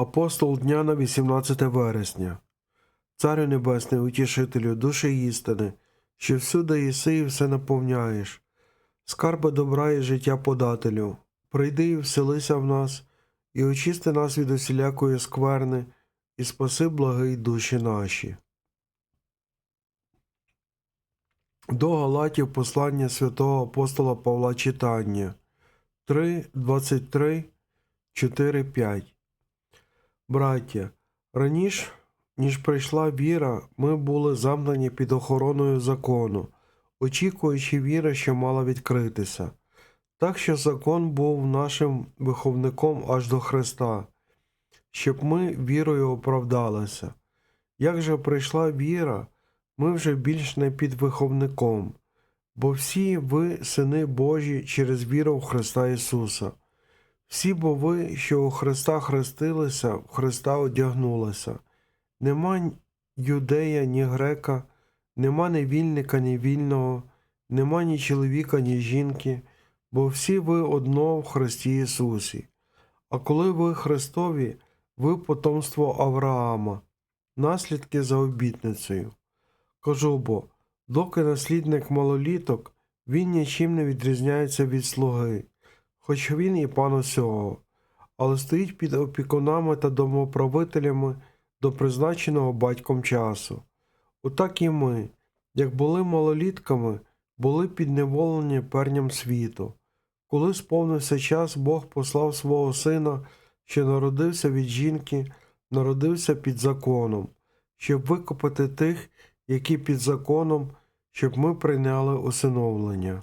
Апостол дня на 18 вересня. Царю Небесний, утішителю, душі істини, що всюди єси і все наповняєш, скарби добра і життя подателю, прийди і вселися в нас, і очисти нас від усілякої скверни, і спаси благий душі наші. До Галатів послання святого апостола Павла читання 3, 23, 4, 5. Браття, раніше, ніж прийшла віра, ми були замкнені під охороною закону, очікуючи віри, що мала відкритися. Так що закон був нашим виховником аж до Христа, щоб ми вірою оправдалися. Як же прийшла віра, ми вже більш не під виховником, бо всі ви сини Божі через віру в Христа Ісуса. Всі бо ви, що у Христа хрестилися, в Христа одягнулися. Нема юдея, ні грека, нема ні вільника, ні вільного, нема ні чоловіка, ні жінки, бо всі ви одно в Христі Ісусі. А коли ви Христові, ви потомство Авраама, наслідки за обітницею. Кажу бо, доки наслідник малоліток, він нічим не відрізняється від слуги хоч він і пан усього, але стоїть під опікунами та домоправителями до призначеного батьком часу. Отак і ми, як були малолітками, були підневолені перням світу. Коли сповнився час, Бог послав свого сина, що народився від жінки, народився під законом, щоб викупити тих, які під законом, щоб ми прийняли усиновлення.